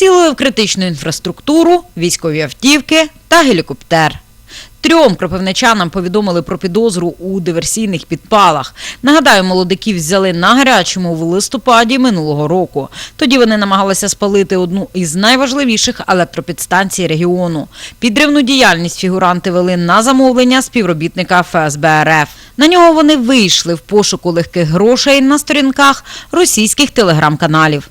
Цілили в критичну інфраструктуру, військові автівки та гелікоптер. Трьом кропивничанам повідомили про підозру у диверсійних підпалах. Нагадаю, молодиків взяли на гарячому в листопаді минулого року. Тоді вони намагалися спалити одну із найважливіших електропідстанцій регіону. Підривну діяльність фігуранти вели на замовлення співробітника ФСБ РФ. На нього вони вийшли в пошуку легких грошей на сторінках російських телеграм-каналів.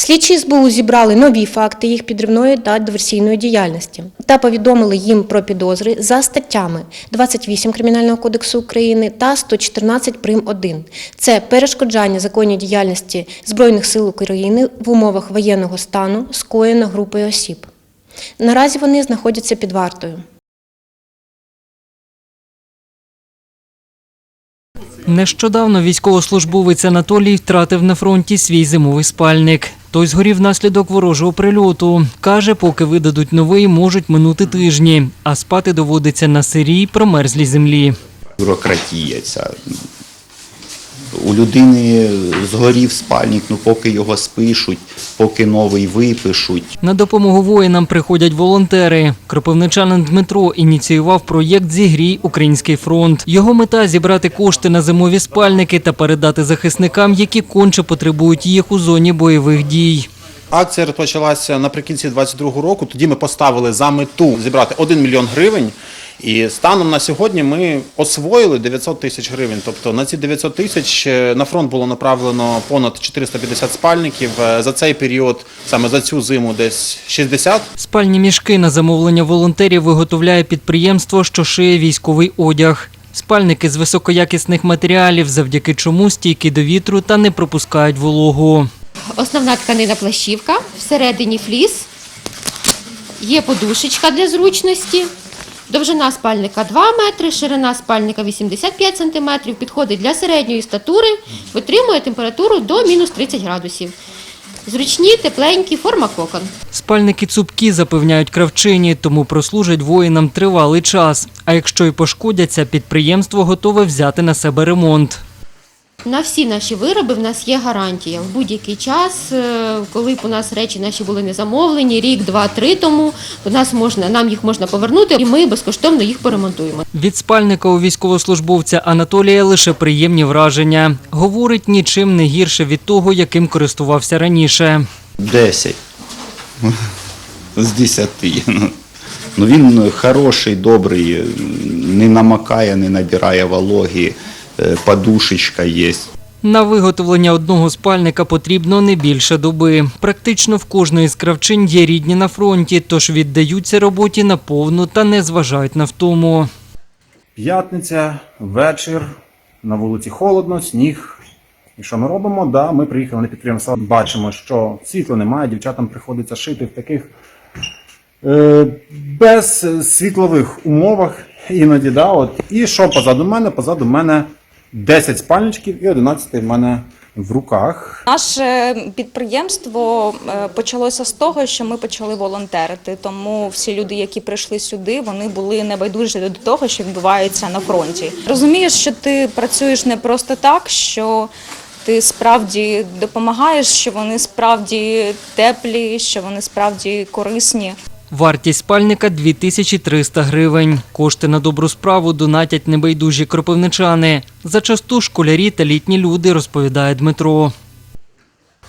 Слідчі СБУ зібрали нові факти їх підривної та диверсійної діяльності та повідомили їм про підозри за статтями 28 Кримінального кодексу України та 114 прим. 1. Це перешкоджання законній діяльності Збройних сил України в умовах воєнного стану, скоєно групою осіб. Наразі вони знаходяться під вартою. Нещодавно військовослужбовець Анатолій втратив на фронті свій зимовий спальник. Той згорів внаслідок ворожого прильоту. Каже, поки видадуть новий, можуть минути тижні, а спати доводиться на сирій промерзлій землі. бюрократія ця. У людини згорів спальник, ну поки його спишуть, поки новий випишуть. На допомогу воїнам приходять волонтери. Кропивничанин Дмитро ініціював проєкт Зігрій Український фронт. Його мета зібрати кошти на зимові спальники та передати захисникам, які конче потребують їх у зоні бойових дій. Акція розпочалася наприкінці 22 року. Тоді ми поставили за мету зібрати 1 мільйон гривень. І станом на сьогодні ми освоїли 900 тисяч гривень. Тобто на ці 900 тисяч е, на фронт було направлено понад 450 спальників. Е, За цей період, саме за цю зиму, десь 60. Спальні мішки на замовлення волонтерів виготовляє підприємство, що шиє військовий одяг. Спальники з високоякісних матеріалів, завдяки чому стійкі до вітру та не пропускають вологу. Основна тканина плащівка, всередині фліс, є подушечка для зручності. Довжина спальника 2 метри, ширина спальника 85 см, підходить для середньої статури, витримує температуру до мінус 30 градусів. Зручні, тепленькі, форма кокон. Спальники цупкі запевняють кравчині, тому прослужать воїнам тривалий час. А якщо й пошкодяться, підприємство готове взяти на себе ремонт. На всі наші вироби в нас є гарантія. В будь-який час, е, коли б у нас речі наші були не замовлені, рік, два, три тому, у нас можна, нам їх можна повернути, і ми безкоштовно їх поремонтуємо. Від спальника у військовослужбовця Анатолія лише приємні враження. Говорить, нічим не гірше від того, яким користувався раніше. 10 з 10. Ну, Ну він хороший, добрий, не намакає, не набирає вологи, е, подушечка є. На виготовлення одного спальника потрібно не більше доби. Практично в кожної з кравчин є рідні на фронті, тож віддаються роботі наповну та не зважають на втому. П'ятниця, вечір, на вулиці холодно, сніг. І що ми робимо? Да, ми приїхали на підприємство, бачимо, що світла немає, дівчатам приходиться шити в таких е, без світлових умовах іноді. Да, от. І що позаду мене? Позаду мене 10 спальничків і 11 в мене в руках. Наше підприємство е, почалося з того, що ми почали волонтерити. Тому всі люди, які прийшли сюди, вони були небайдужі до того, що відбувається на фронті. Розумієш, що ти працюєш не просто так, що ти справді допомагаєш, що вони справді теплі, що вони справді корисні. Вартість спальника 2300 гривень. Кошти на добру справу донатять небайдужі кропивничани. Зачасту школярі та літні люди, розповідає Дмитро.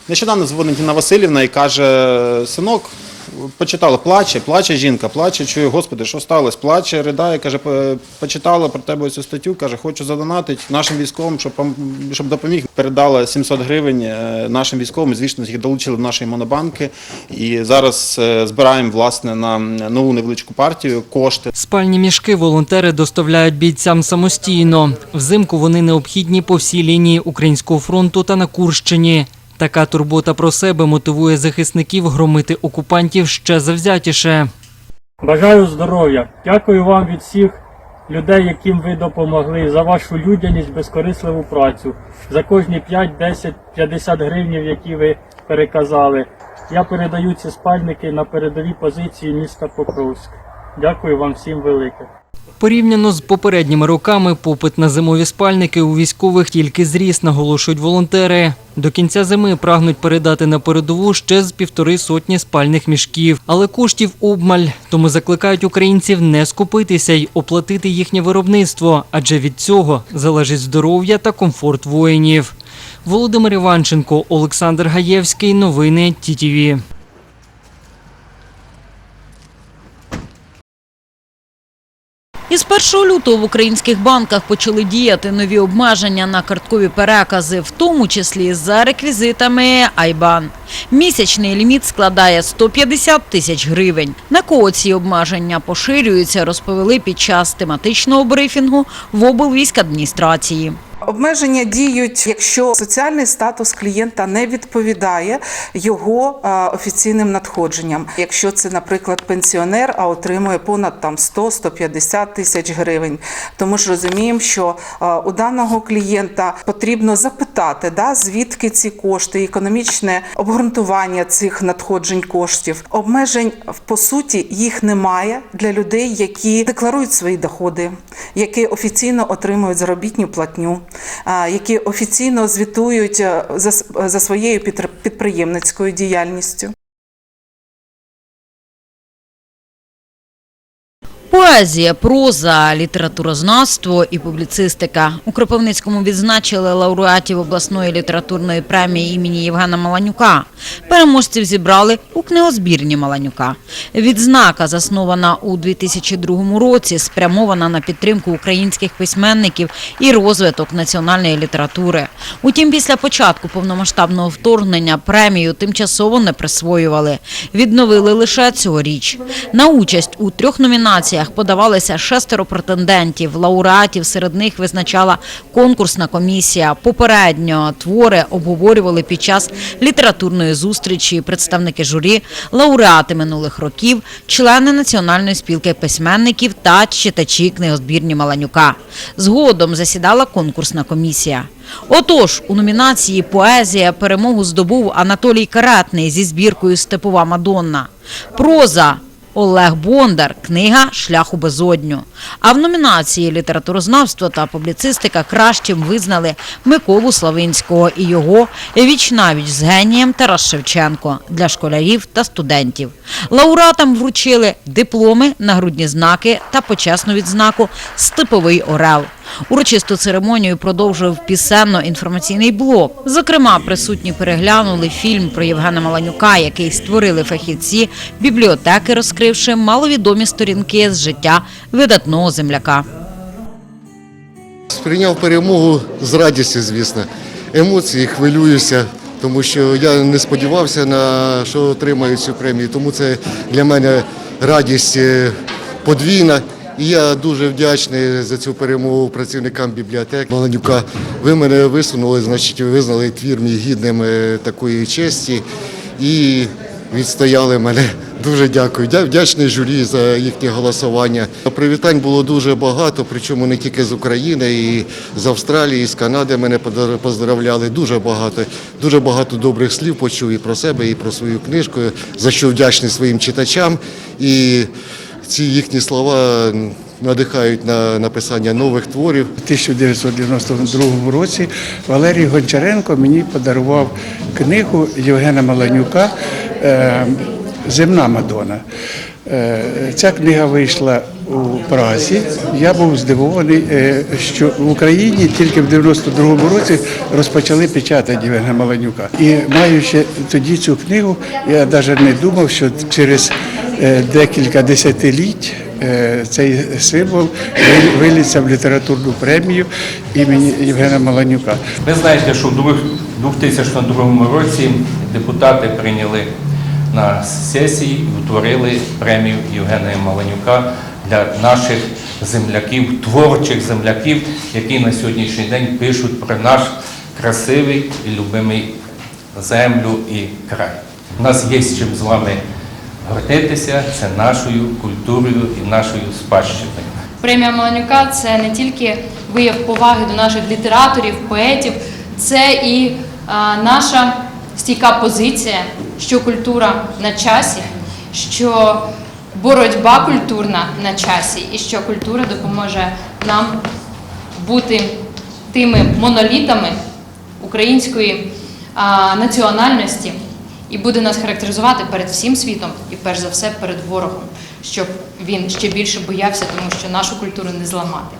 Нещодавно дзвонить Інна Васильівна і каже: синок, почитала, плаче, плаче жінка, плаче, чує, господи, що сталося? Плаче, ридає, каже, почитала про тебе цю статтю, каже, хочу задонатити нашим військовим, щоб, щоб допоміг. Передала 700 гривень е, нашим військовим, звісно, їх долучили в наші монобанки. І зараз е, збираємо власне на нову невеличку партію кошти. Спальні мішки волонтери доставляють бійцям самостійно. Взимку вони необхідні по всій лінії Українського фронту та на Курщині. Така турбота про себе мотивує захисників громити окупантів ще завзятіше. Бажаю здоров'я. Дякую вам від всіх людей, яким ви допомогли, за вашу людяність, безкорисливу працю, за кожні 5, 10, 50 гривнів, які ви переказали. Я передаю ці спальники на передові позиції міста Покровськ. Дякую вам всім велике. Порівняно з попередніми роками попит на зимові спальники у військових тільки зріс, наголошують волонтери. До кінця зими прагнуть передати на передову ще з півтори сотні спальних мішків, але коштів обмаль. Тому закликають українців не скупитися й оплатити їхнє виробництво, адже від цього залежить здоров'я та комфорт воїнів. Володимир Іванченко, Олександр Гаєвський. Новини ТІТІВІ. Із 1 лютого в українських банках почали діяти нові обмеження на карткові перекази, в тому числі за реквізитами Айбан. Місячний ліміт складає 150 тисяч гривень. На кого ці обмеження поширюються, розповіли під час тематичного брифінгу в облвійськадміністрації. Обмеження діють, якщо соціальний статус клієнта не відповідає його офіційним надходженням. Якщо це, наприклад, пенсіонер, а отримує понад там 100-150 тисяч гривень. Тому ж розуміємо, що у даного клієнта потрібно запитати, да, звідки ці кошти, економічне обґрунтування цих надходжень коштів. Обмежень по суті їх немає для людей, які декларують свої доходи, які офіційно отримують заробітну платню, які офіційно звітують е, за, своєю підприємницькою діяльністю. Поезія, проза, літературознавство і публіцистика. У Кропивницькому відзначили лауреатів обласної літературної премії імені Євгена Маланюка. Переможців зібрали у книгозбірні Маланюка. Відзнака, заснована у 2002 році, спрямована на підтримку українських письменників і розвиток національної літератури. Утім, після початку повномасштабного вторгнення премію тимчасово не присвоювали. Відновили лише цьогоріч. На участь у трьох номінаціях подавалися шестеро претендентів. Лауреатів серед них визначала конкурсна комісія. Попередньо твори обговорювали під час літературної зустрічі представники журі, лауреати минулих років, члени Національної спілки письменників та читачі книгозбірні Маланюка. Згодом засідала конкурсна комісія. Отож, у номінації Поезія перемогу здобув Анатолій Каретний зі збіркою Степова Мадонна. Проза Олег Бондар, книга Шлях у безодню. А в номінації літературознавство та публіцистика кращим визнали Миколу Славинського і його «Вічнавіч з генієм Тарас Шевченко для школярів та студентів. Лауреатам вручили дипломи, нагрудні знаки та почесну відзнаку Степовий Орел. Урочисту церемонію продовжив пісенно-інформаційний блок. Зокрема, присутні переглянули фільм про Євгена Маланюка, який створили фахівці бібліотеки, розкривши маловідомі сторінки з життя видатного земляка. Сприйняв перемогу з радістю, звісно. Емоції хвилююся, тому що я не сподівався на що отримаю цю премію. Тому це для мене радість е, подвійна. Я дуже вдячний за цю перемогу працівникам бібліотек Маланюка. Ви мене висунули, значить, визнали твір мій гідним е, такої честі і відстояли мене. Дуже дякую. Я вдячний журі за їхнє голосування. Привітань було дуже багато, причому не тільки з України, і з Австралії, і з Канади мене поздравляли. Дуже багато, дуже багато добрих слів почув і про себе, і про свою книжку, за що вдячний своїм читачам. І ці їхні слова надихають на написання нових творів. У 1992 році Валерій Гончаренко мені подарував книгу Євгена Маланюка е, Земна Мадона. Е, Ця книга вийшла у Празі. Я був здивований, е, що в Україні тільки в 92-му році розпочали печатати Євгена Маланюка. І маючи тоді цю книгу, я навіть не думав, що через декілька десятиліть е, цей символ ви- виліться в літературну премію імені Євгена Маланюка. Ви знаєте, що в 2002 році депутати прийняли на сесії і утворили премію Євгена Маланюка для наших земляків, творчих земляків, які на сьогоднішній день пишуть про наш красивий і любимий землю і край. У нас є з чим з вами гордитися, це нашою культурою і нашою спадщиною. Премія Маланюка це не тільки вияв поваги до наших літераторів, поетів, це і наша стійка позиція, що культура на часі, що боротьба культурна на часі, і що культура допоможе нам бути тими монолітами української національності і буде нас характеризувати перед всім світом і перш за все перед ворогом, щоб він ще більше боявся, тому що нашу культуру не зламати.